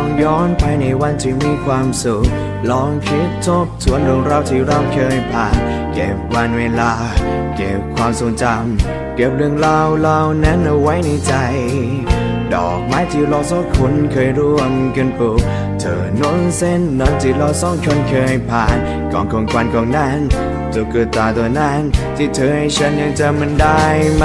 องย้อนไปในวันที่มีความสุข ลองคิดทบทวนเรื่องราวที่เราเคยผ่าน เก็บวันเวลา เก็บความทรงจำ เก็บเรื่องราวเหล่านั้นเอาไว้ในใจ ดอกไม้ที่เราสองคนเคยร่วมกันปลูก เธอนนเส้นนั้นที่เราสองคนเคยผ่านกองของควันของนั้นตุ๊กตาตัวนั้น ที่เธอให้ฉันยังจำมันได้ไหม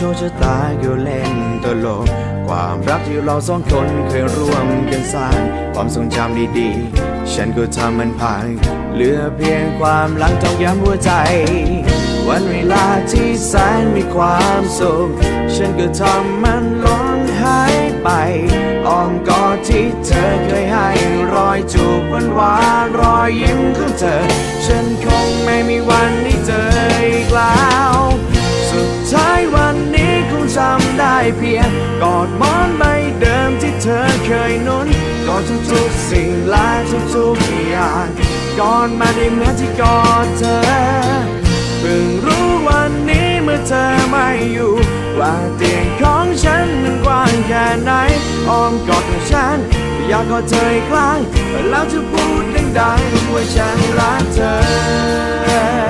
โชคชะตาก็เล่นตลก ความรักที่เราสองคนเคยร่วมกันสร้าง ความทรงจำดีๆ ฉันก็ทำมันพัง เหลือเพียงความหลังต้องย้ำหัวใจ วันเวลาที่แสนมีความสุข ฉันก็ทำมันล้นหายไปอ้อมกอดที่เธอเคยให้รอยจูบหวานหวานรอยยิ้มของเธอ ฉันคงไม่มีวันได้เจออีกแล้ว เพียงกอดมอนใบเดิมที่เธอเคยนุนกอดทุกๆสิ่งและทุกๆอย่างกอดมาได้เหมือนที่กอดเธอเพิ่งรู้วันนี้เมื่อเธอไม่อยู่ ว่าเตียงของฉันมันกว้างแค่ไหนอ้อมกอดของฉันอยากกอดเธออีกครั้งแล้วจะพูดดังๆว่าฉันรักเธอ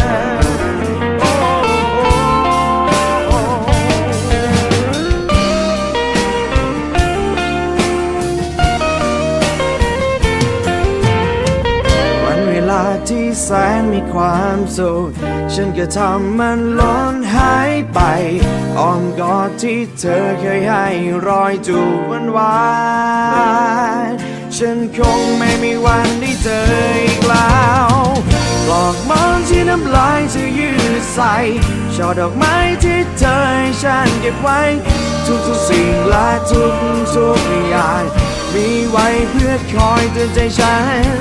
ที่แสนมีความสุข ฉันก็ทำมันล้นหายไปอ้อมกอดที่เธอเคยให้รอยจูบหวานหวานฉันคงไม่มีวันได้เจออีกแล้วปลอกมอนที่น้ำลายจะยืดใส่ช่อดอกไม้ที่เธอให้ฉันเก็บไว้ ทุกๆสิ่งและทุกๆอย่าง มีไว้เพื่อคอยเตือนใจฉัน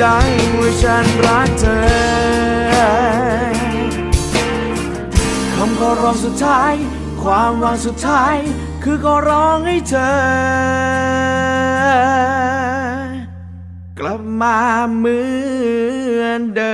ไดดังว่าฉันรักเธอ คำขอร้องสุดท้าย ความหวังสุดท้าย คือขอร้องให้เธอ กลับมาเหมือนเดิม